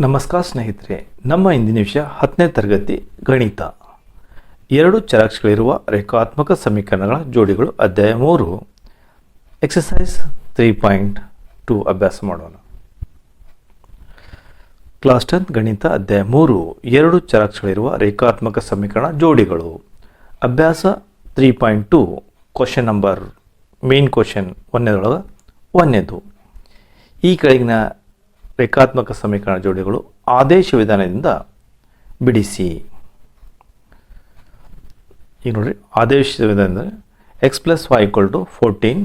ನಮಸ್ಕಾರ ಸ್ನೇಹಿತರೆ, ನಮ್ಮ ಇಂದಿನ ವಿಷಯ ಹತ್ತನೇ ತರಗತಿ ಗಣಿತ. ಎರಡು ಚರಾಕ್ಷಗಳಿರುವ ರೇಖಾತ್ಮಕ ಸಮೀಕರಣಗಳ ಜೋಡಿಗಳು, ಅಧ್ಯಾಯ ಮೂರು. ಎಕ್ಸಸೈಸ್ ತ್ರೀ ಪಾಯಿಂಟ್ ಟು ಅಭ್ಯಾಸ ಮಾಡೋಣ. ಕ್ಲಾಸ್ ಟೆಂತ್ ಗಣಿತ, ಅಧ್ಯಾಯ ಮೂರು. ಎರಡು ಚರಾಕ್ಷಗಳಿರುವ ರೇಖಾತ್ಮಕ ಸಮೀಕರಣ ಜೋಡಿಗಳು. ಅಭ್ಯಾಸ three point two question number main question ಒಂದನೇದೊಳಗೆ ಒಂದನೇದು. ಈ ಕೆಳಗಿನ ರೇಖಾತ್ಮಕ ಸಮೀಕರಣ ಜೋಡಿಗಳು ಆದೇಶ ವಿಧಾನದಿಂದ ಬಿಡಿಸಿ. ಈಗ ನೋಡಿರಿ, ಆದೇಶ ವಿಧಾನ X plus Y equal to fourteen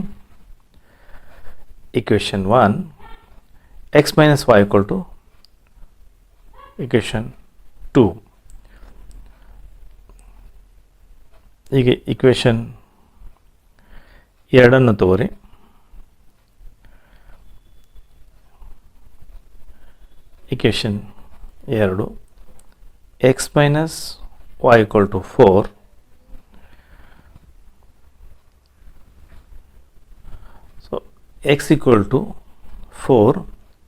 equation one X minus Y equal to equation two ಹೀಗೆ ಇಕ್ವೇಷನ್ ಎರಡನ್ನು ತಗೋರಿ ಇಕ್ವೇಷನ್ ಎರಡು X minus Y equal to four so X equal to four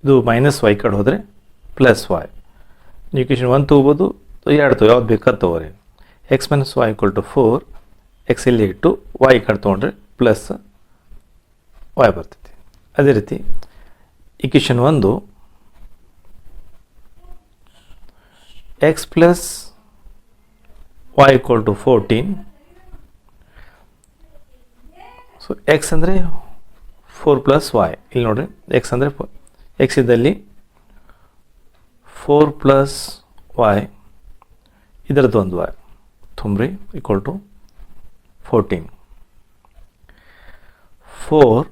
ಇದು ಮೈನಸ್ ವೈ ಕಡೆ ಹೋದರೆ ಪ್ಲಸ್ ವೈ ಇಕ್ವೇಷನ್ ಒನ್ ತೊಗೋಬೋದು, ಎರಡು ತಗೋ, ಯಾವ್ದು ಬೇಕಾದ ತೊಗೋರಿ. X minus Y equal to four X ಇಲ್ಲಿ ಇಟ್ಟು ವೈ ಕಡೆ ತೊಗೊಂಡ್ರೆ ಪ್ಲಸ್ ವೈ ಬರ್ತೈತಿ. ಅದೇ ರೀತಿ ಇಕ್ವೇಷನ್ ಒಂದು X plus Y equal to fourteen so X ಅಂದರೆ ಫೋರ್ ಪ್ಲಸ್ ವಾಯ್ ಇಲ್ಲಿ ನೋಡಿರಿ ಎಕ್ಸ್ ಅಂದರೆ ಎಕ್ಸ್ ಇದ್ದಲ್ಲಿ ಫೋರ್ ಪ್ಲಸ್ ವೈ ಇದರದ್ದು ಒಂದು Y ತುಂಬ್ರಿ equal to fourteen four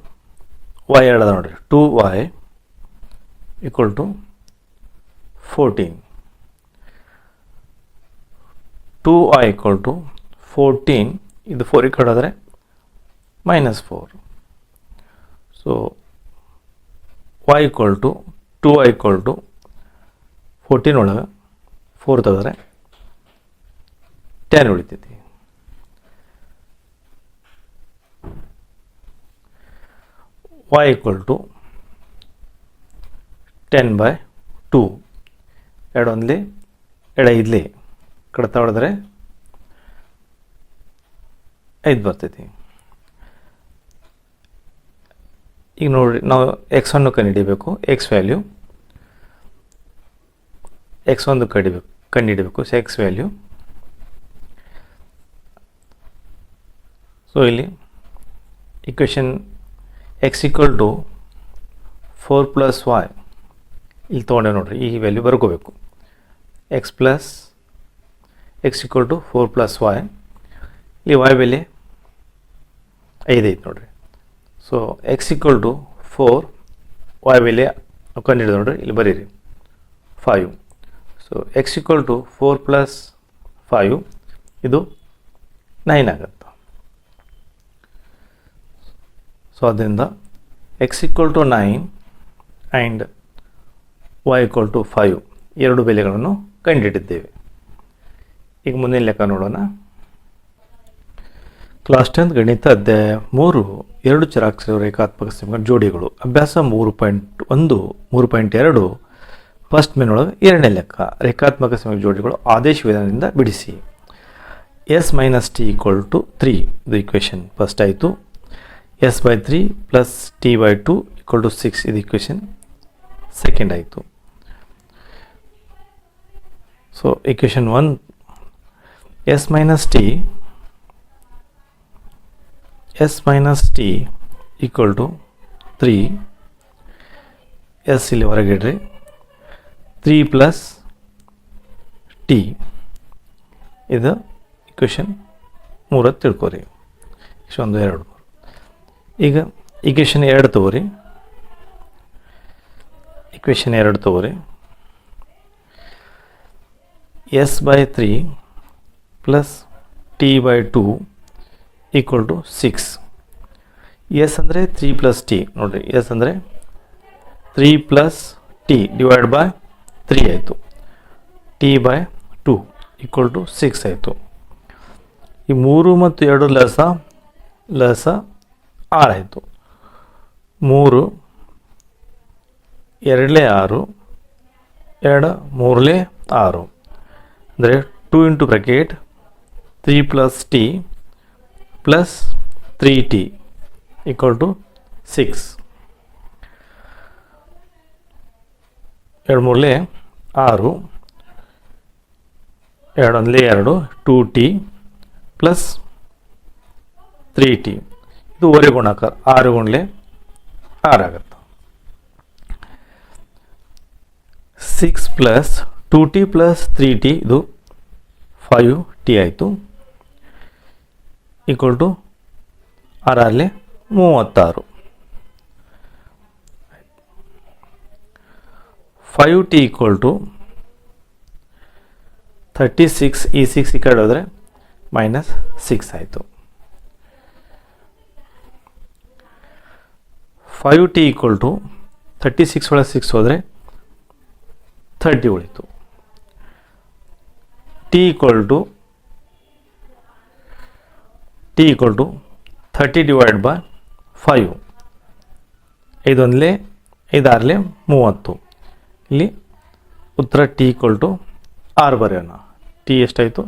Y ಎರಡದ ನೋಡಿರಿ. Two Y equal to fourteen two Y equal to fourteen ಇದು four ಹೋದರೆ minus four so Y equal to two Y equal to fourteen ಒಳಗೆ four ತೆಗೆದ್ರೆ ten ಉಳಿತೈತಿ. Y equal to ten by two ಎರಡು ಒಂದ್ಲಿ ಎರಡು ಐದ್ಲಿ ಕಡ್ತಾ ಹೊಡೆದ್ರೆ ಐದು ಬರ್ತೈತಿ. ಈಗ ನೋಡಿರಿ ನಾವು ಎಕ್ಸ್ ಒನ್ನು ಕಂಡುಹಿಡಿಬೇಕು. ಎಕ್ಸ್ ವ್ಯಾಲ್ಯೂ ಎಕ್ಸ್ ಒಂದು ಕಡಿಬೇಕು ಕಂಡುಹಿಡಬೇಕು. ಸೊ ಎಕ್ಸ್ ವ್ಯಾಲ್ಯೂ ಸೊ ಇಲ್ಲಿ equation X equal to four plus Y ಇಲ್ಲಿ ತೊಗೊಂಡೆ ನೋಡಿರಿ, ಈ value ಬರ್ಕೋಬೇಕು. X plus X equal to four plus Y ಇಲ್ಲಿ ವೈ ಬೆಲೆ ಐದು ಐತೆ ನೋಡಿರಿ. So X equal to four Y ಬೆಲೆ ಕಂಡಿಡಿದು ನೋಡಿರಿ. ಇಲ್ಲಿ ಬರೀರಿ. Five so X equal to four plus five ಇದು ನೈನ್ ಆಗುತ್ತೆ. ಸೊ ಅದರಿಂದ X equal to nine and Y equal to five ಎರಡು ಬೆಲೆಗಳನ್ನು ಕಂಡುಹಿಡಿದ್ದೇವೆ ಈಗ ಮುಂದಿನ ಲೆಕ್ಕ ನೋಡೋಣ. ಕ್ಲಾಸ್ ಟೆಂತ್ ಗಣಿತ ಅಧ್ಯಾಯ ಮೂರು, ಎರಡು ಚರಾಕ್ಷರ ರೇಖಾತ್ಮಕ ಸಮೀಕರಣ ಜೋಡಿಗಳು. ಅಭ್ಯಾಸ ಮೂರು ಪಾಯಿಂಟ್ ಒಂದು, ಮೂರು ಪಾಯಿಂಟ್ ಎರಡು, ಫಸ್ಟ್ ಮೇನೊಳಗೆ ಎರಡನೇ ಲೆಕ್ಕ. ರೇಖಾತ್ಮಕ ಸಮೀಕರಣ ಜೋಡಿಗಳು ಆದೇಶ ವಿಧಾನದಿಂದ ಬಿಡಿಸಿ. S minus T equal to three. ಇದು ಇಕ್ವೇಷನ್ ಫಸ್ಟ್ ಆಯಿತು. S by three plus T by two equal to six. ಇದು ಇಕ್ವೇಷನ್ ಸೆಕೆಂಡ್ ಆಯಿತು. So equation one S minus T S minus T equal to three S ಇಲ್ಲಿ ಹೊರಗಿಡ್ರಿ three plus T ಇದು equation ಮೂರತ್ತು ತಿಳ್ಕೊರಿ. ಒಂದು, ಎರಡು. ಈಗ ಇಕ್ವೇಷನ್ ಎರಡು ತಗೋರಿ. ಇಕ್ವೇಷನ್ ಎರಡು ತಗೋರಿ. S by three plus T by two equal to six S ಅಂದರೆ ತ್ರೀ ಪ್ಲಸ್ ಟಿ ನೋಡಿರಿ ಎಸ್ ಅಂದರೆ three plus T divide by three ಆಯಿತು. T by two equal to six ಆಯಿತು. ಈ ಮೂರು ಮತ್ತು ಎರಡು ಲಸ ಲಸ ಆರಾಯಿತು ಮೂರು, ಎರಡಲೇ ಆರು, ಎರಡು ಮೂರಲೇ ಆರು. ಅಂದರೆ two into bracket three plus T plus three T equal to six ಎರಡು ಮೂರಲೆ ಆರು. ಎರಡೊಂದಲೇ ಎರಡು two T plus three T ಇದು ಒರೆ ಗುಣಾಕಾರ, ಆರು ಗುಣಲೆ ಆರು ಆಗುತ್ತೆ. Six plus two T plus three T ಇದು ಫೈವ್ ಟಿ ಆಯಿತು. ಈಕ್ವಲ್ ಟು ಆರಲ್ಲಿ ಮೂವತ್ತಾರು. Five T equal to thirty six ಈ ಸಿಕ್ಸ್ ಈ ಕಡೆ ಹೋದರೆ ಮೈನಸ್ ಸಿಕ್ಸ್ ಆಯಿತು. Five T equal to thirty six ಒಳಗೆ ಸಿಕ್ಸ್ ಹೋದರೆ ಥರ್ಟಿ ಉಳಿತು. T equal to T equal to thirty divide by five ಐದೊಂದಲೇ, ಐದಾರಲೇ, ಮೂವತ್ತು. ಇಲ್ಲಿ ಉತ್ತರ ಟಿ ಈಕ್ವಲ್ ಟು ಆರು ಬರೆಯೋಣ. t ಎಷ್ಟಾಯಿತು?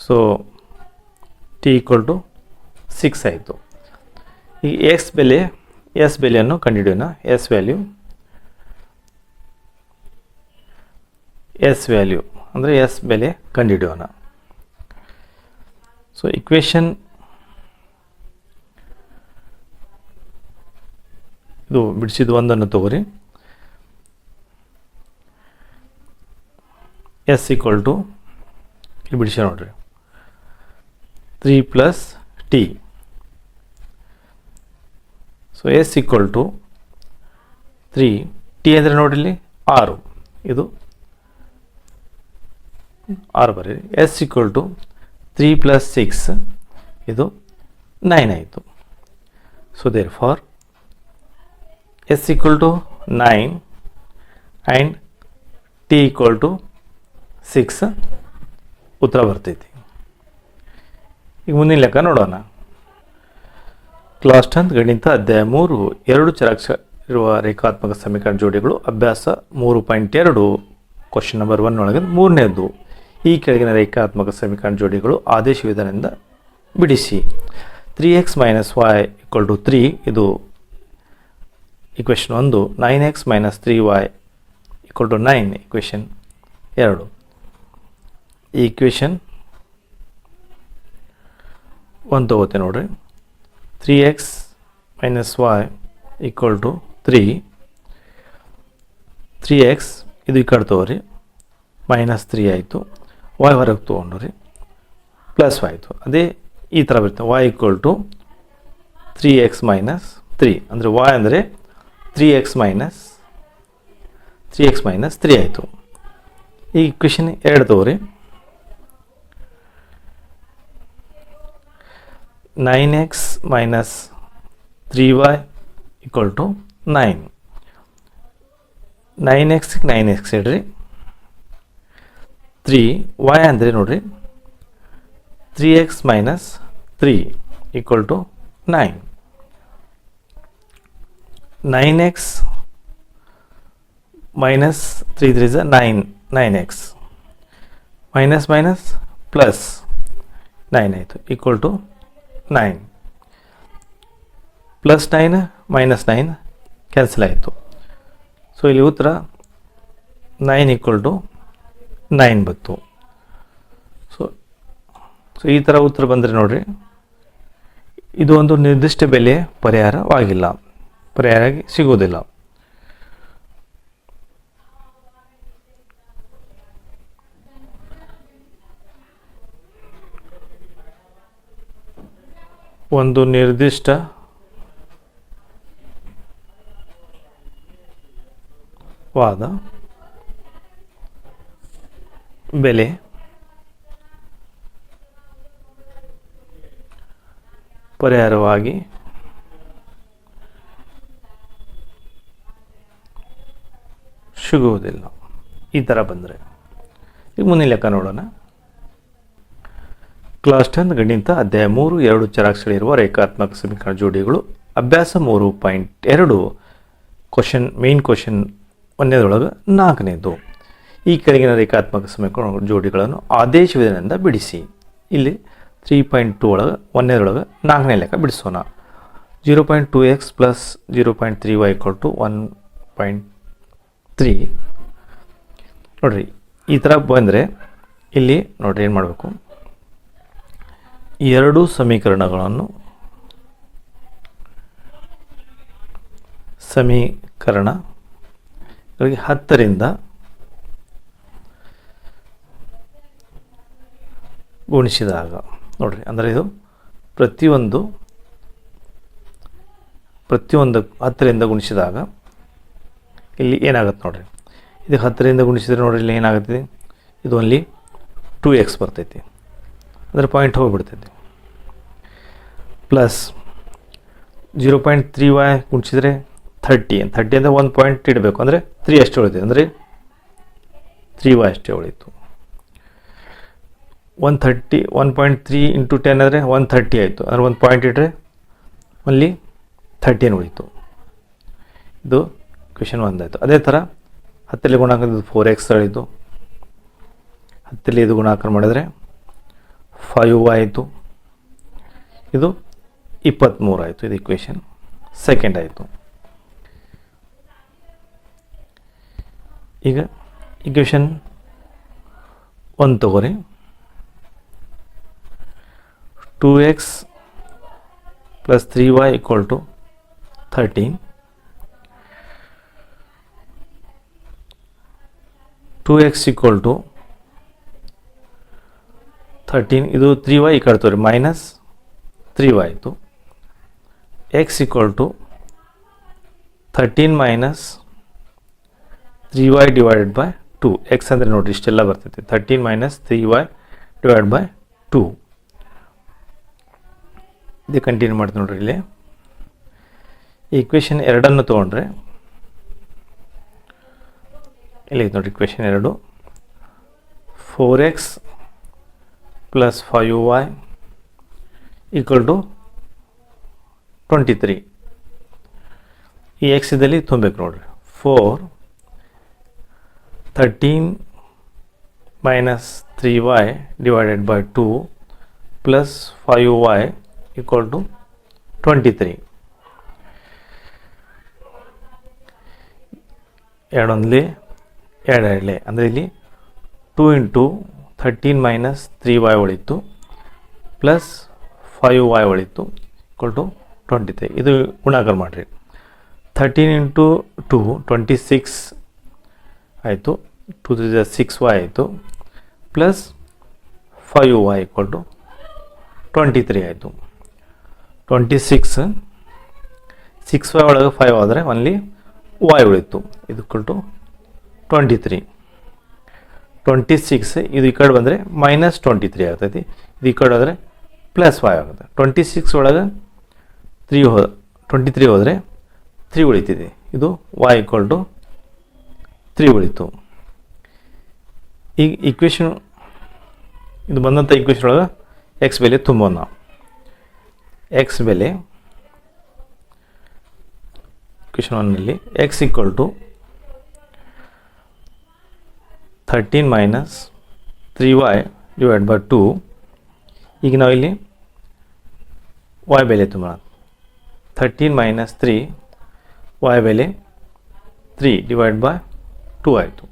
So T equal to six ಆಯಿತು. ಈ ಎಕ್ಸ್ ಬೆಲೆ ಎಸ್ ಬೆಲೆಯನ್ನು ಕಂಡುಹಿಡಿಯೋಣ. ಎಸ್ ವ್ಯಾಲ್ಯೂ ಎಸ್ ವ್ಯಾಲ್ಯೂ ಅಂದರೆ ಎಸ್ ಬೆಲೆ ಕಂಡುಹಿಡಿಯೋಣ. ಸೊ equation ಇದು ಬಿಡಿಸಿದ ಒಂದನ್ನು ತಗೋರಿ. ಎಸ್ ಈಕ್ವಲ್ ಟು ಇಲ್ಲಿ ಬಿಡಿಸಿ ನೋಡ್ರಿ. Three plus T so S equal to three T ಅಂದರೆ ನೋಡಿಲ್ಲಿ ಆರು. ಇದು ಆರು ಬರೀರಿ S equal to three plus six ಇದು ನೈನ್ ಆಯಿತು. So therefore S equal to nine and T equal to six ಉತ್ತರ ಬರ್ತೈತಿ. ಈಗ ಮುಂದಿನ ಲೆಕ್ಕ ನೋಡೋಣ. ಕ್ಲಾಸ್ ಟೆಂತ್ ಗಣಿತ ಅಧ್ಯಾಯ ಮೂರು ಎರಡು ಚರಾಕ್ಷ ಇರುವ ರೇಖಾತ್ಮಕ ಸಮೀಕರಣ ಜೋಡಿಗಳು ಅಭ್ಯಾಸ ಮೂರು ಪಾಯಿಂಟ್ ಎರಡು. ಕ್ವಶನ್ ನಂಬರ್ ಒನ್ ಒಳಗೆ ಮೂರನೇದು. ಈ ಕೆಳಗಿನ ರೇಖಾತ್ಮಕ ಸಮೀಕರಣ ಜೋಡಿಗಳು ಆದೇಶ ವಿಧಾನದಿಂದ ಬಿಡಿಸಿ. Three X minus Y equal to three ಇದು ಇಕ್ವೇಷನ್ ಒಂದು. Nine X minus three Y equal to nine equation ಎರಡು. ಈ ಒಂದು ತಗೋತೆ ನೋಡಿರಿ. Three X minus Y equal to three three X ಇದು ಈ ಕಡೆ ತಗೋರಿ. ಮೈನಸ್ ತ್ರೀ ಆಯಿತು. ವೈ ಹೊರಗೆ ತೊಗೊಂಡು ರೀ. ಪ್ಲಸ್ ಆಯಿತು. ಅದೇ ಈ ಥರ ಬರುತ್ತೆ. Y equal to three X minus three ಅಂದರೆ ವೈ ಅಂದರೆ three X minus three X minus three ಆಯಿತು. ಈ ಕ್ವೆಶನ್ ಎರಡು ತಗೋರಿ. Nine X minus three Y equal to nine nine ಎಕ್ಸ್ಗೆ nine X ಇಡ್ರಿ ತ್ರೀ ವೈ ಅಂದರೆ ನೋಡ್ರಿ. Three X minus three equal to nine nine X minus three three ಝ nine nine X minus minus plus nine ಆಯಿತು equal to nine plus nine minus nine cancel ಆಯಿತು. So ಇಲ್ಲಿ ಉತ್ತರ nine equal to nine ಬತ್ತು so so ಈ ಥರ ಉತ್ತರ ಬಂದರೆ ನೋಡಿರಿ. ಇದು ಒಂದು ನಿರ್ದಿಷ್ಟ ಬೆಲೆ ಪರಿಹಾರವಾಗಿಲ್ಲ. ಪರಿಹಾರ ಸಿಗುವುದಿಲ್ಲ. ಒಂದು ನಿರ್ದಿಷ್ಟ ವಾದ ಬೆಲೆ? ಪರಿಹಾರವಾಗಿ ಸಿಗುವುದಿಲ್ಲ. ಈ ಥರ ಬಂದರೆ. ಈಗ ಮುಂದಿನ ಲೆಕ್ಕ ನೋಡೋಣ. ಕ್ಲಾಸ್ ಟೆನ್ ಗಣಿತ ಅಧ್ಯಾಯ ಮೂರು, ಎರಡು ಚರಾಕ್ಷಗಳಿರುವ ರೇಖಾತ್ಮಕ ಸಮೀಕರಣ ಜೋಡಿಗಳು. ಅಭ್ಯಾಸ ಮೂರು ಪಾಯಿಂಟ್ ಎರಡು. ಕ್ವಶನ್ ಮೇನ್ ಕ್ವಶನ್ ಒಂದನೇದೊಳಗೆ ನಾಲ್ಕನೇದು. ಈ ಕೆಳಗಿನ ರೇಖಾತ್ಮಕ ಸಮೀಕರಣ ಜೋಡಿಗಳನ್ನು ಆದೇಶ ವಿಧಾನದಿಂದ ಬಿಡಿಸಿ. ಇಲ್ಲಿ ತ್ರೀ ಪಾಯಿಂಟ್ ಟು ಒಳಗೆ ಒಂದನೇದೊಳಗೆ ನಾಲ್ಕನೇ ಲೆಕ್ಕ ಬಿಡಿಸೋಣ. Zero point two X plus zero point three Y equal to one point three ನೋಡಿರಿ, ಈ ಥರ ಬಂದರೆ ಇಲ್ಲಿ ನೋಡಿರಿ ಏನು ಮಾಡಬೇಕು? ಎರಡು ಸಮೀಕರಣಗಳನ್ನು ಸಮೀಕರಣ ಹತ್ತರಿಂದ ಗುಣಿಸಿದಾಗ. ನೋಡಿರಿ, ಅಂದರೆ ಇದು ಪ್ರತಿಯೊಂದು ಪ್ರತಿಯೊಂದು ಹತ್ತರಿಂದ ಗುಣಿಸಿದಾಗ ಇಲ್ಲಿ ಏನಾಗುತ್ತೆ ನೋಡಿರಿ. ಇದು ಹತ್ತರಿಂದ ಗುಣಿಸಿದ್ರೆ ನೋಡಿರಿ ಇಲ್ಲಿ ಏನಾಗುತ್ತೆ? ಇದು ಓನ್ಲಿ ಟೂ ಎಕ್ಸ್ ಬರ್ತೈತಿ. ಅಂದರೆ point ಹೋಗಿಬಿಡ್ತೈತಿ. Plus zero point three Y ಗುಣಿಸಿದ್ರೆ thirty thirty ಅಂದರೆ ಒಂದು ಪಾಯಿಂಟ್ ಇಡಬೇಕು. ಅಂದರೆ ತ್ರೀ ಅಷ್ಟೇ ಉಳಿತೈತೆ. ಅಂದರೆ ತ್ರೀ ವೈ ಅಷ್ಟೇ ಉಳೀತು. One thirty one point three into ten ಆದರೆ ಒನ್ ಥರ್ಟಿ ಆಯಿತು. ಅಂದರೆ ಒಂದು ಪಾಯಿಂಟ್ ಇಟ್ಟರೆ ಒನ್ಲಿ ಥರ್ಟೀನ್ ಉಳಿತು. ಇದು ಕ್ವೆಶನ್ ಒಂದಾಯಿತು ಅದೇ ಥರ ಹತ್ತಲ್ಲಿ ಗುಣಾಕಾರ ಇದು ಫೋರ್ ಎಕ್ಸ್ ಆಯಿತು ಹತ್ತಲ್ಲಿ ಇದು ಗುಣಾಕಾರ ಮಾಡಿದರೆ ಫೈವ್ ಆಯಿತು. ಇದು ಇಪ್ಪತ್ತ್ಮೂರು ಆಯಿತು. ಇದು ಇಕ್ವೇಷನ್ ಸೆಕೆಂಡ್ ಆಯಿತು. ಈಗ ಇಕ್ವೇಷನ್ ಒಂದು ತಗೋರಿ. Two x plus three y equal to thirteen two x equal to thirteen ಇದು ತ್ರೀ ವೈ ಈ ಕಡೆ ತೋರಿ ಮೈನಸ್ ತ್ರೀ ವೈ ಆಯಿತು x equal to thirteen minus three y divided by two x ಅಂದರೆ ನೋಡಿರಿ ಇಷ್ಟೆಲ್ಲ ಬರ್ತೈತೆ thirteen minus three y divide by two ಇದು ಕಂಟಿನ್ಯೂ ಮಾಡ್ತೀನಿ ನೋಡ್ರಿ ಇಲ್ಲಿ. ಈಕ್ವೇಷನ್ ಎರಡನ್ನು ತೊಗೊಂಡ್ರೆ, ಇಲ್ಲಿ ನೋಡಿರಿ ಇಕ್ವೇಷನ್ ಎರಡು. Four x plus five y equal to twenty three ಈ ಎಕ್ಸ್ ಇದರಲ್ಲಿ ತುಂಬಬೇಕು ನೋಡ್ರಿ. Four thirteen minus three y divided by two plus five y to twenty three ಎರಡೊಂದಲಿ ಎರಡು ಎರಡಲೆ ಅಂದರೆ ಇಲ್ಲಿ two into thirteen minus three y ಉಳಿತು ಪ್ಲಸ್ ಫೈವ್ ವೈ ಉಳಿತು ಈಕ್ವಲ್ ಟು ಟ್ವೆಂಟಿ ತ್ರೀ ಇದು ಗುಣಾಕಾರ ಮಾಡಿರಿ. Thirteen into two twenty six ಆಯಿತು ಟು ತ್ರೀ ಸಿಕ್ಸ್ ವೈ ಆಯಿತು. Plus five y equal to twenty three ಆಯಿತು. ಟ್ವೆಂಟಿ ಸಿಕ್ಸ್ ಸಿಕ್ಸ್ ವೈ ಒಳಗೆ five ಆದರೆ ಒನ್ಲಿ ವೈ ಉಳಿತು. ಇದು to twenty three twenty six ಇದು ಈ ಕಡೆ ಬಂದರೆ ಮೈನಸ್ ಟ್ವೆಂಟಿ ತ್ರೀ ಆಗ್ತೈತಿ. ಇದು ಈ ಕಡೆ ಹೋದರೆ ಪ್ಲಸ್ ಫೈವ್ ಆಗುತ್ತೆ. ಟ್ವೆಂಟಿ ಸಿಕ್ಸ್ ಒಳಗೆ ತ್ರೀ ಹೋ ಟ್ವೆಂಟಿ ತ್ರೀ ಹೋದರೆ ತ್ರೀ ಉಳಿತಿದೆ. ಇದು ವೈ ಈಕ್ವಲ್ ಟು ತ್ರೀ ಉಳಿತು. ಈಗ ಈಕ್ವೇಷನ್ ಇದು ಬಂದಂಥ ಈಕ್ವೇಷನ್ ಒಳಗೆ ಎಕ್ಸ್ ಬೆಲೆ ತುಂಬೋಣ ಎಕ್ಸ್ ಬೆಲೆ ಕ್ವೆಶನ್ ಒನ್ನಲ್ಲಿ x equal to thirteen minus three y divide by two ಈಗ ನಾವು ಇಲ್ಲಿ ವೈ ಬೆಲೆ ತುಂಬೋಣ. ಥರ್ಟೀನ್ ಮೈನಸ್ ತ್ರೀ ವೈ ಬೆಲೆ ತ್ರೀ ಡಿವೈಡ್ ಬೈ ಟು ಆಯಿತು.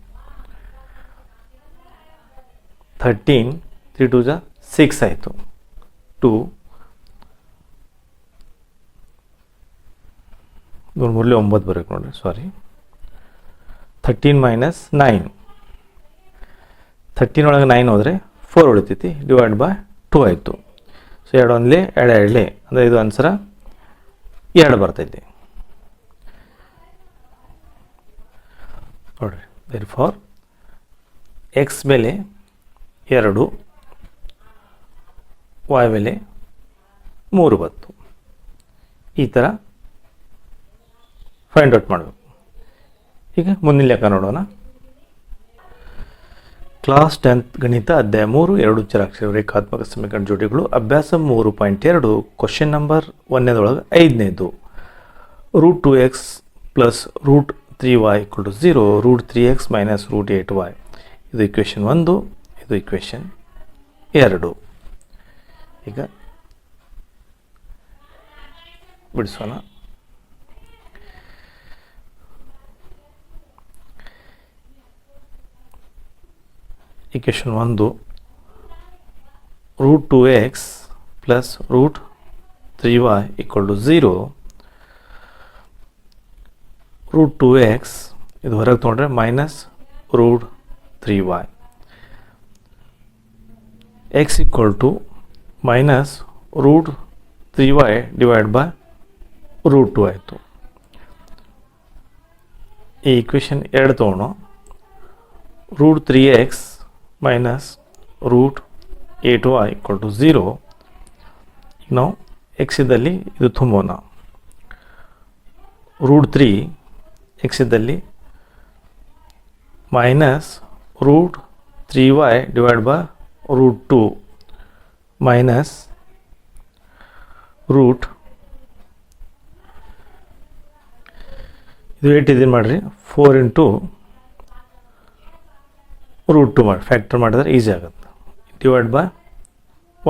ಥರ್ಟೀನ್ ತ್ರೀ ಟು ಜ ಸಿಕ್ಸ್ ಆಯಿತು. ಟು ನೂರ ಮೂರಲಿ ಒಂಬತ್ತು ಬರಬೇಕು ನೋಡಿರಿ sorry thirteen minus nine thirteen ಒಳಗೆ ನೈನ್ ಹೋದರೆ ಫೋರ್ ಉಳಿತೈತಿ ಡಿವೈಡ್ ಬೈ ಟೂ ಆಯಿತು. ಸೊ ಎರಡು ಒಂದ್ಲಿ, ಎರಡು ಎರಡ್ಲಿ, ಅಂದರೆ ಇದು ಆನ್ಸರ ಎರಡು ಬರ್ತೈತಿ. ನೋಡಿರಿ ವೆರಿ ಫಾರ್ ಎಕ್ಸ್ ಬೆಲೆ ಎರಡು ವಾಯ್ ಬೆಲೆ ಮೂರು ಬತ್ತು ಈ ಥರ ಫೈಂಡ್ ಔಟ್ ಮಾಡಬೇಕು. ಈಗ ಮುಂದಿನ ಲೆಕ್ಕ ನೋಡೋಣ. ಕ್ಲಾಸ್ ಟೆಂತ್ ಗಣಿತ ಅಧ್ಯಾಯ ಮೂರು, ಎರಡು ಚರಾಕ್ಷರ ರೇಖಾತ್ಮಕ ಸಮೀಕರಣ ಜೋಡಿಗಳು, ಅಭ್ಯಾಸ ಮೂರು ಪಾಯಿಂಟ್ ಎರಡು ಕ್ವಶನ್ ನಂಬರ್ ಒಂದನೇದೊಳಗೆ ಐದನೇದು. Root two x plus root three y equal to zero root three x minus root eight y ಇದು ಇಕ್ವೇಷನ್ ಒಂದು, ಇದು ಇಕ್ವೇಷನ್ ಎರಡು. ಈಗ ಬಿಡಿಸೋಣ. ಇಕ್ವೇಷನ್ ಒಂದು root two x plus root three y equal to zero root two x ಇದು ಹೊರಗೆ ತೊಗೊಂಡ್ರೆ minus root three y x equal to minus root three y divide by root two ಆಯಿತು. ಈ ಇಕ್ವೇಷನ್ ಎರಡು ತೊಗೊಂಡು root three x minus root eight y equal to zero ನಾವು x ಇದ್ದಲ್ಲಿ ಇದು ತುಂಬೋಣ. Root three x minus root three y divide by root two minus root ಇದು eight ಇದನ್ನು ಮಾಡಿರಿ? ಫೋರ್ ಇಂಟು ರೂಟ್ ಟು ಮಾಡಿ ಫ್ಯಾಕ್ಟರ್ ಮಾಡಿದ್ರೆ ಈಸಿ ಆಗುತ್ತೆ. Divide by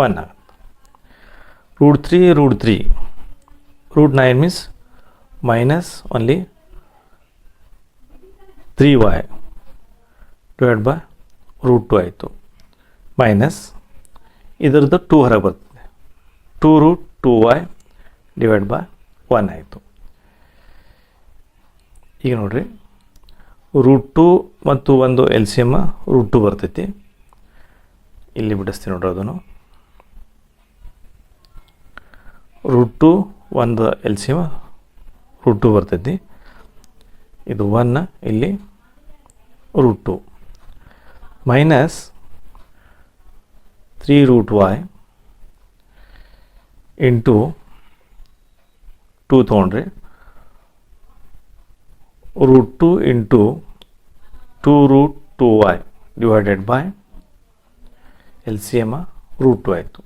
one ಆಗುತ್ತೆ. Root three root three root nine means minus only three y divide by root two ಆಯಿತು. Minus ಇದರದ್ದು two ಹೊರಗೆ ಬರ್ತದೆ. Two root two y divide by one ಆಯಿತು. ಈಗ ನೋಡಿರಿ. ರೂಟ್ ಟು ಮತ್ತು ಒಂದು L C M root two ಬರ್ತೈತಿ. ಇಲ್ಲಿ ಬಿಡಿಸ್ತೀನಿ ನೋಡ್ರಿ ಅದನ್ನು. ರೂಟ್ ಟು ಒಂದು L C M root two ಬರ್ತೈತಿ. ಇದು ಒನ್, ಇಲ್ಲಿ root. Two minus three root y into two ತೊಗೊಂಡ್ರಿ, root two into two root two y divided by L C M root two ಆಯಿತು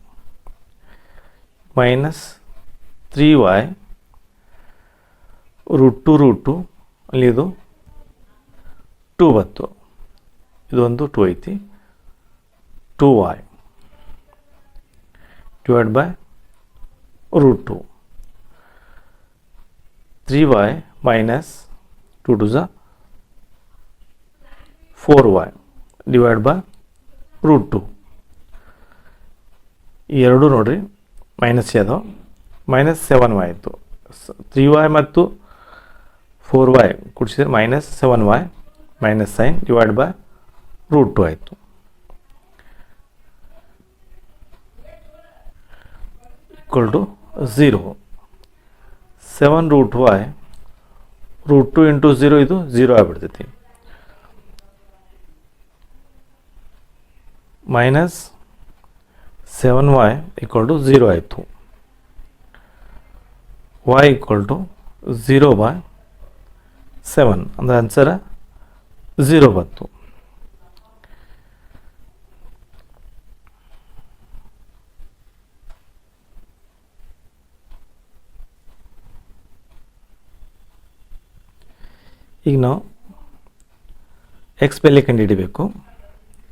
minus three y root two root two ಅಲ್ಲಿ ಇದು two ಬತ್ತು ಇದೊಂದು two ಐತಿ two y divide by root two three y minus two two ಝ four y divide by root two ಈ ಎರಡು ನೋಡ್ರಿ minus ಅದು ಮೈನಸ್ ಸೆವೆನ್ ವೈ ಆಯಿತು. ತ್ರೀ ವೈ ಮತ್ತು four y ಕುಡಿಸಿದ್ರೆ minus seven y minus sign divide by root two ಆಯಿತು. Equal to zero seven root y root two into zero ಇದು zero ಆಗಿಬಿಡ್ತೈತಿ. Minus seven y equal to zero ಆಯಿತು. Y equal to zero by seven. ಅಂದರೆ answer zero ಬಂತು. ಈಗ ನಾವು x ಮೇಲೆ ಕಂಡುಹಿಡಿಬೇಕು.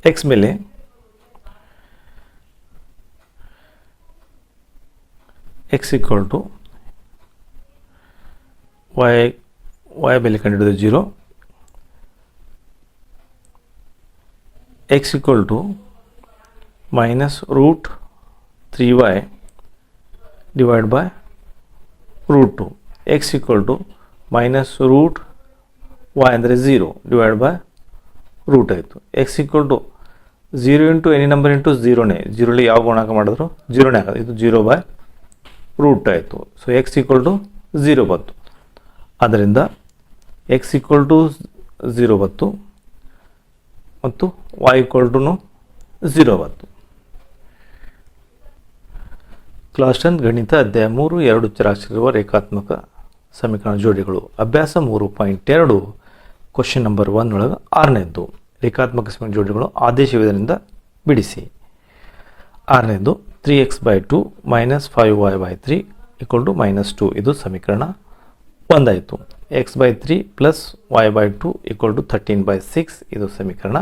X ಬೆಲೆ x equal to y y ಬೆಲೆ ಕಂಡುಹಿಡಿದು zero x equal to minus root three y divide by root two x equal to minus root y ಅಂದರೆ ಝೀರೋ ಡಿವೈಡ್ ಬೈ ರೂಟ್ ಆಯಿತು. X equal to zero into any number into ಝೀರೋನೇ ಝೀರೋಲಿ ಯಾವ ಗುಣಾಂಕ ಮಾಡಿದ್ರು? ಜೀರೋನೇ ಆಗೋದು. ಇದು ಜೀರೋ ಬೈ ರೂಟ್ ಆಯಿತು. So x equal to zero ಬಂತು. ಆದ್ದರಿಂದ ಎಕ್ಸ್ ಈಕ್ವಲ್ ಟು ಝೀರೋ ಬಂತು. ಮತ್ತು ವೈ ಈಕ್ವಲ್ ಟುನು ಝೀರೋ ಬಂತು. ಕ್ಲಾಸ್ ಟೆನ್ ಗಣಿತ ಅಧ್ಯಾಯ ಮೂರು, ಎರಡು ಚರಾಕ್ಷರಿರುವ ರೇಖಾತ್ಮಕ ಸಮೀಕರಣ ಜೋಡಿಗಳು. ಅಭ್ಯಾಸ ಮೂರು ಪಾಯಿಂಟ್ ಎರಡು ಕ್ವಶನ್ ನಂಬರ್ ಒನ್ ಒಳಗೆ ಆರನೇದ್ದು. ರೇಖಾತ್ಮಕ ಸಮೀಕರಣ ಜೋಡಿಗಳು ಆದೇಶವಿದರಿಂದ ಬಿಡಿಸಿ. ಆರನೇದು three x by two minus five y by three equal to minus two ಇದು ಸಮೀಕರಣ ಒಂದಾಯಿತು. X by three plus y by two equal to thirteen by six ಇದು ಸಮೀಕರಣ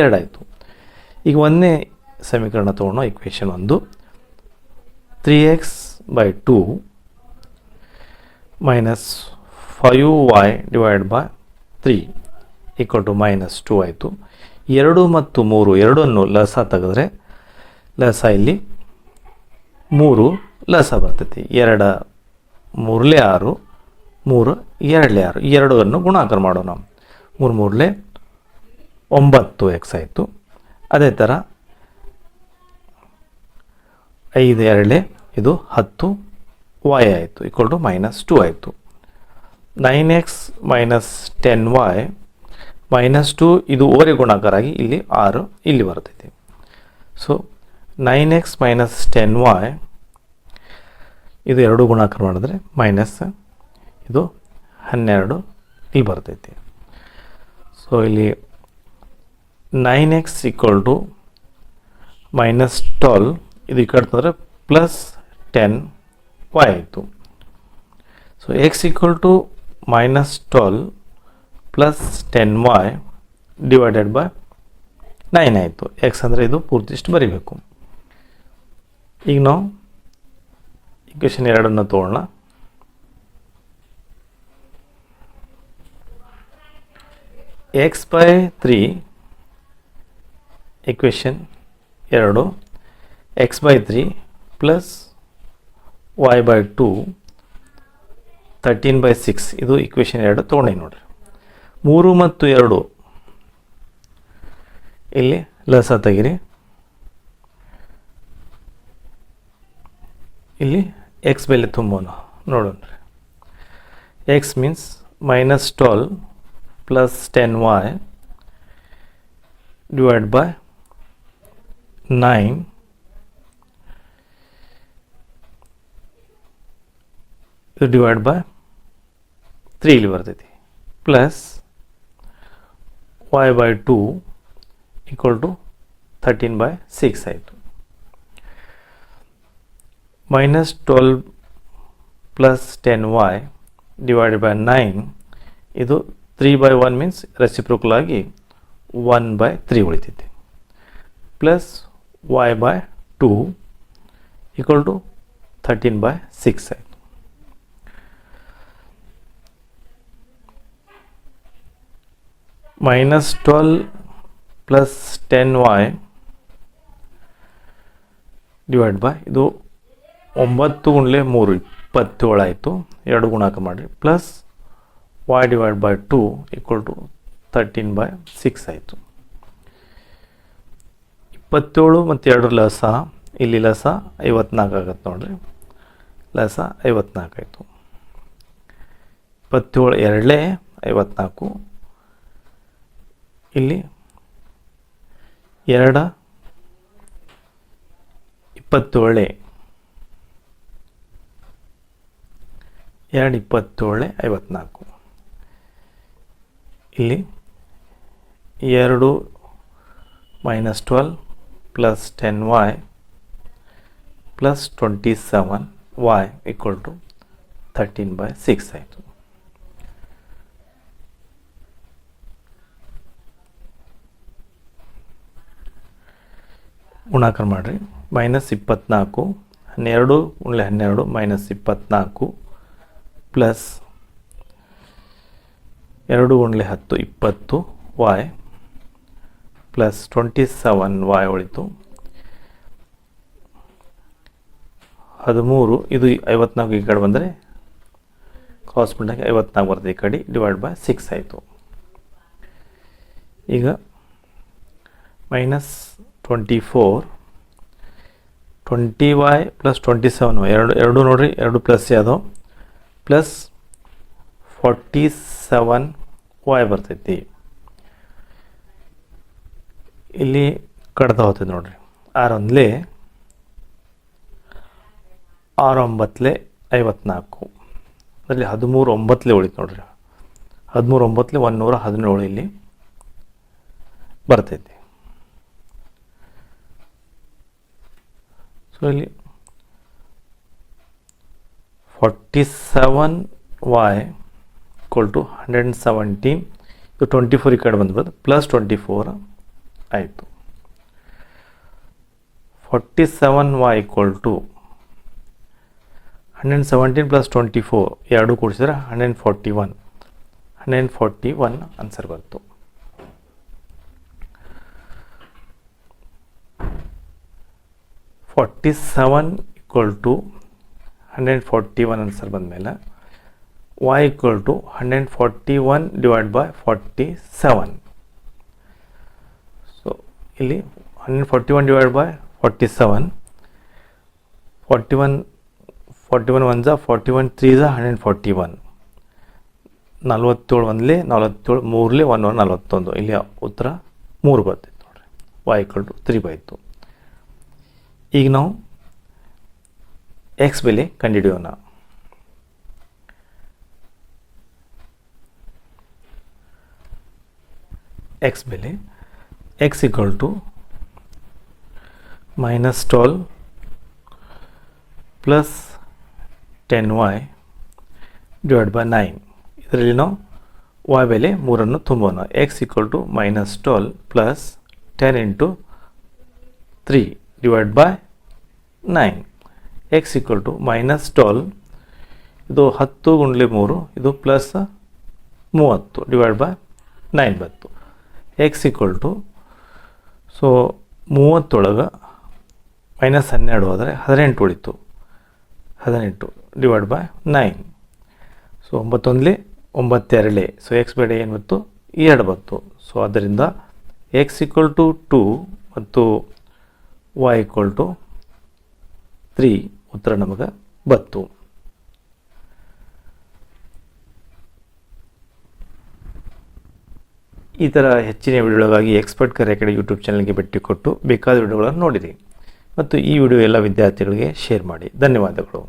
ಎರಡಾಯಿತು. ಈಗ ಒಂದನೇ ಸಮೀಕರಣ ತೊಗೊಳ್ಳೋ ಇಕ್ವೇಷನ್ ಒಂದು. Three x by two minus five y divide by three equal to minus two ಆಯಿತು. ಎರಡು ಮತ್ತು ಮೂರು, ಎರಡನ್ನು ಲಸ ತೆಗೆದ್ರೆ ಲಸ ಇಲ್ಲಿ ಮೂರು ಲಸ ಬರ್ತೈತಿ. ಎರಡ ಮೂರಲೇ ಆರು, ಮೂರು ಎರಡಲೇ ಆರು. ಎರಡನ್ನು ಗುಣಾಕಾರ ಮಾಡೋಣ ಮೂರು ಮೂರಲೆ ಒಂಬತ್ತು ಎಕ್ಸ್ ಆಯಿತು. ಅದೇ ಥರ ಐದು ಎರಡಲೇ ಇದು ಹತ್ತು ವೈ ಆಯಿತು. ಈಕ್ವಲ್ ಟು ಮೈನಸ್ ಟು ಆಯಿತು. Nine x minus ten y minus two ಇದು ಓರೆ ಗುಣಾಕಾರ ಆಗಿ ಇಲ್ಲಿ ಆರು ಇಲ್ಲಿ ಬರ್ತೈತಿ. So nine x minus ten y ಇದು ಎರಡು ಗುಣಾಕಾರ ಮಾಡಿದ್ರೆ ಮೈನಸ್ ಇದು ಹನ್ನೆರಡು ಇಲ್ಲಿ ಬರ್ತೈತಿ. ಸೊ ಇಲ್ಲಿ nine x equal to minus twelve ಇದು ಈ ಕಡೆ ತಂದರೆ ಪ್ಲಸ್ ಟೆನ್ ವೈ ಆಯಿತು. So x equal to minus twelve plus ten y divided by nine ಆಯಿತು. ಎಕ್ಸ್ ಅಂದರೆ ಇದು ಪೂರ್ತಿ ಇಷ್ಟು ಬರಿಬೇಕು. ಈಗ ನಾವು ಇಕ್ವೇಷನ್ ಎರಡನ್ನು ತೋಳೋಣ. ಎಕ್ಸ್ ಬೈ ತ್ರೀ ಇಕ್ವೇಷನ್ ಎರಡು. X by three plus y by two thirteen by six ಇದು ಇಕ್ವೇಷನ್ ಎರಡು ತೊಗೊಂಡಿ ನೋಡಿರಿ. ಮೂರು ಮತ್ತು ಎರಡು. ಇಲ್ಲಿ, ಲಸ ತೆಗಿರಿ. ಇಲ್ಲಿ ಎಕ್ಸ್ ಬೆಲೆ ತುಂಬೋಣ. ನೋಡೋಣ x means minus twelve plus ten y divide by nine ಇದು ಡಿವೈಡ್ ಬೈ ತ್ರೀ ಇಲ್ಲಿ ಬರ್ತೈತಿ. Plus y by two equal to thirteen by six ಆಯಿತು. Minus twelve plus ten y by by nine ಇದು three by one means reciprocal ಆಗಿ one by three ಉಳಿತೈತಿ. Plus y by two equal to thirteen by six ಆಯಿತು. Minus twelve plus ten y divide ಇದು ಒಂಬತ್ತು ಗುಣಲೆ ಮೂರು, ಇಪ್ಪತ್ತೇಳು ಆಯಿತು. ಎರಡು ಗುಣಾಕ ಮಾಡಿರಿ. Plus y divide by two equal to thirteen by six ಆಯಿತು. ಇಪ್ಪತ್ತೇಳು ಮತ್ತು ಎರಡು ಲಸ, ಇಲ್ಲಿ ಲಸ ಐವತ್ನಾಲ್ಕು ಆಗತ್ತೆ ನೋಡಿರಿ. ಲಸ ಐವತ್ನಾಲ್ಕು ಆಯಿತು. ಇಪ್ಪತ್ತೇಳು ಎರಡಲೇ ಐವತ್ನಾಲ್ಕು. ಇಲ್ಲಿ ಎರಡ, ಇಪ್ಪತ್ತೇಳೆ ಎರಡು ಇಪ್ಪತ್ತೇಳೆ, ಐವತ್ನಾಲ್ಕು. ಇಲ್ಲಿ ಎರಡು minus twelve plus ten y plus twenty seven y equal to thirteen by six ಆಯಿತು. ಗುಣಾಕಾರ ಮಾಡಿರಿ. ಮೈನಸ್ ಇಪ್ಪತ್ತ್ನಾಲ್ಕು ಹನ್ನೆರಡು ಉಳ್ಳೆ ಹನ್ನೆರಡು ಮೈನಸ್ ಇಪ್ಪತ್ತ್ನಾಲ್ಕು ಪ್ಲಸ್ ಎರಡು ಉಣ್ಲೆ ಹತ್ತು ಇಪ್ಪತ್ತು y plus twenty seven y ಉಳಿತು ಹದಿಮೂರು, ಇದು ಐವತ್ನಾಲ್ಕು ಈ ಕಡೆ ಬಂದರೆ ಕ್ರಾಸ್ ಬಿಟ್ಟಾಗ ಐವತ್ನಾಲ್ಕು ಬರ್ತದೆ ಈ ಕಡೆ ಡಿವೈಡ್ ಬೈ ಸಿಕ್ಸ್ ಆಯಿತು. ಈಗ minus twenty four twenty y plus twenty seven y ಎರಡು ಎರಡು ನೋಡಿರಿ, ಎರಡು ಪ್ಲಸ್ ಯಾವುದು? ಪ್ಲಸ್ ಫಾರ್ಟಿ ಸೆವೆನ್ ವೈ ಬರ್ತೈತಿ. ಇಲ್ಲಿ ಕಡ್ದ ಹೋಗ್ತೈತೆ ನೋಡ್ರಿ. ಆರು ಒಂಬತ್ತಲೆ ಐವತ್ನಾಲ್ಕು. ಅದರಲ್ಲಿ ಹದಿಮೂರು ಒಂಬತ್ತಲೆ ಉಳಿತು ನೋಡ್ರಿ. ಹದಿಮೂರು ಒಂಬತ್ತಲೆ ಒಂದು ನೂರ ಹದಿನೇಳು ಇಲ್ಲಿ ಬರ್ತೈತಿ. ಸೊ ಇಲ್ಲಿ forty seven y equal to hundred and seventeen ಇದು ಟ್ವೆಂಟಿ ಫೋರ್ ಈ ಕಡೆ ಬಂದ್ಬಿಡೋದು ಪ್ಲಸ್ ಟ್ವೆಂಟಿ ಫೋರ್ ಆಯಿತು. Forty seven y equal to hundred seventeen plus twenty four ಎರಡು ಕೂಡಿಸಿದ್ರೆ hundred forty one hundred forty one answer ಬಂತು. Forty seven equal to hundred forty one answer ಬಂದಮೇಲೆ. Y equal one 141 divided by 47 so ಇಲ್ಲಿ 141 divide by 47 41 41 one ಜಾ 41 three ಜಾ 141 ನಲ್ವತ್ತೇಳು ಒಂದಲಿ, ನಲ್ವತ್ತೇಳು ಮೂರಲಿ one ನಲ್ವತ್ತೊಂದು. ಇಲ್ಲಿ ಉತ್ತರ ಮೂರು ಬರ್ತಿತ್ತು ನೋಡ್ರಿ. To ತ್ರೀ ಬಾಯ್ತು ಈಗ ನಾವು ಎಕ್ಸ್ ಬೆಲೆ ಕಂಡುಹಿಡಿಯೋಣ. ಎಕ್ಸ್ ಬೆಲೆ x equal to minus twelve plus ten y divide by nine ಇದರಲ್ಲಿ ನಾವು ವೈ ಬೆಲೆ ಮೂರನ್ನು ತುಂಬೋಣ. X equal to minus twelve plus ten into three divide by nine x equal to minus twelve ಇದು ಹತ್ತು ಗುಂಡ್ಲಿ ಮೂರು, ಇದು ಪ್ಲಸ್ ಮೂವತ್ತು ಡಿವೈಡ್ ಬೈ ನೈನ್ ಬಂತು ಎಕ್ಸ್ ಈಕ್ವಲ್ ಟು ಸೊ ಮೂವತ್ತೊಳಗೆ ಮೈನಸ್ ಹನ್ನೆರಡು ಹೋದರೆ ಹದಿನೆಂಟು ಉಳಿತು. ಹದಿನೆಂಟು ಡಿವೈಡ್ ಬೈ ನೈನ್ ಸೊ ಒಂಬತ್ತೊಂದ್ಲಿ ಒಂಬತ್ತೆರಡೇ ಸೊ ಎಕ್ಸ್ ಬೇಡ ಏನು ಬಂತು? ಎರಡು ಬಂತು. ಸೊ ಅದರಿಂದ ಎಕ್ಸ್ ಈಕ್ವಲ್ ಟು ಟು ಮತ್ತು ವೈ ಈಕ್ವಲ್ ಟು ತ್ರೀ ಉತ್ತರ ನಮಗೆ ಬತ್ತು ಈ ಥರ ಹೆಚ್ಚಿನ ವಿಡಿಯೋಗಳಿಗಾಗಿ ಎಕ್ಸ್ಪರ್ಟ್ ಕರೆ ಕಡೆ ಯೂಟ್ಯೂಬ್ ಚಾನಲ್ಗೆ ಭೇಟಿ ಕೊಟ್ಟು ಬೇಕಾದ ವಿಡಿಯೋಗಳನ್ನು ನೋಡಿರಿ. ಮತ್ತು ಈ ವಿಡಿಯೋ ಎಲ್ಲ ವಿದ್ಯಾರ್ಥಿಗಳಿಗೆ ಶೇರ್ ಮಾಡಿ. ಧನ್ಯವಾದಗಳು.